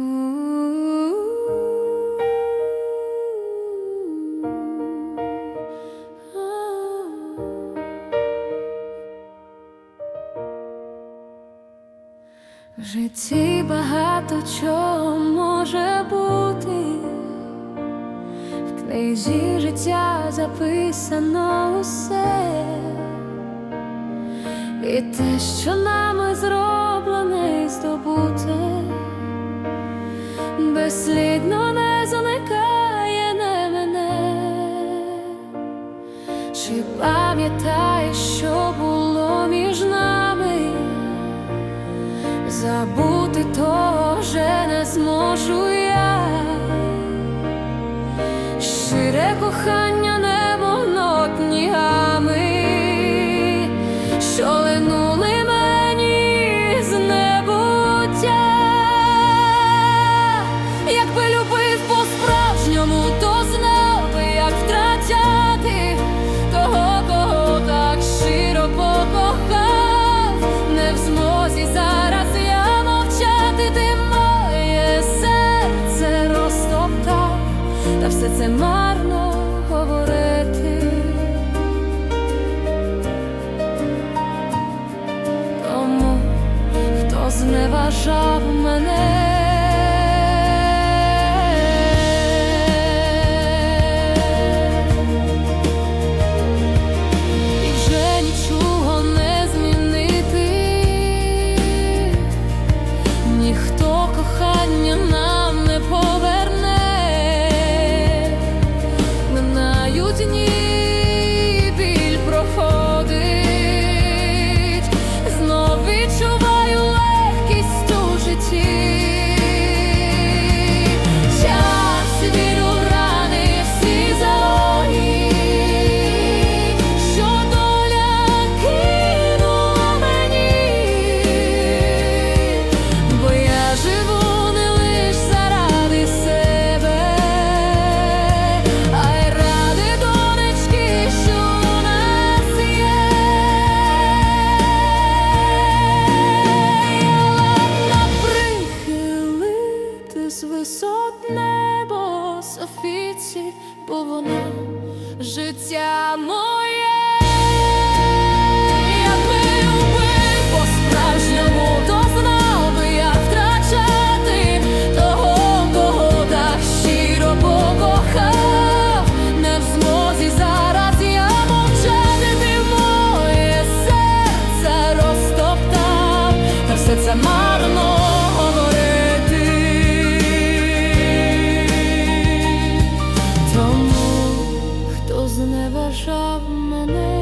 В житті багато чого може бути, в книзі життя записано усе, і те, що нами зроблене і здобуте безслідно не зникає не мене, чи пам'ятаєш, що було між нами, забути то, вже не зможу я, щире кохання. це марно говорити, тому хто зневажав мене. бо вона життя моє. зневажав мене.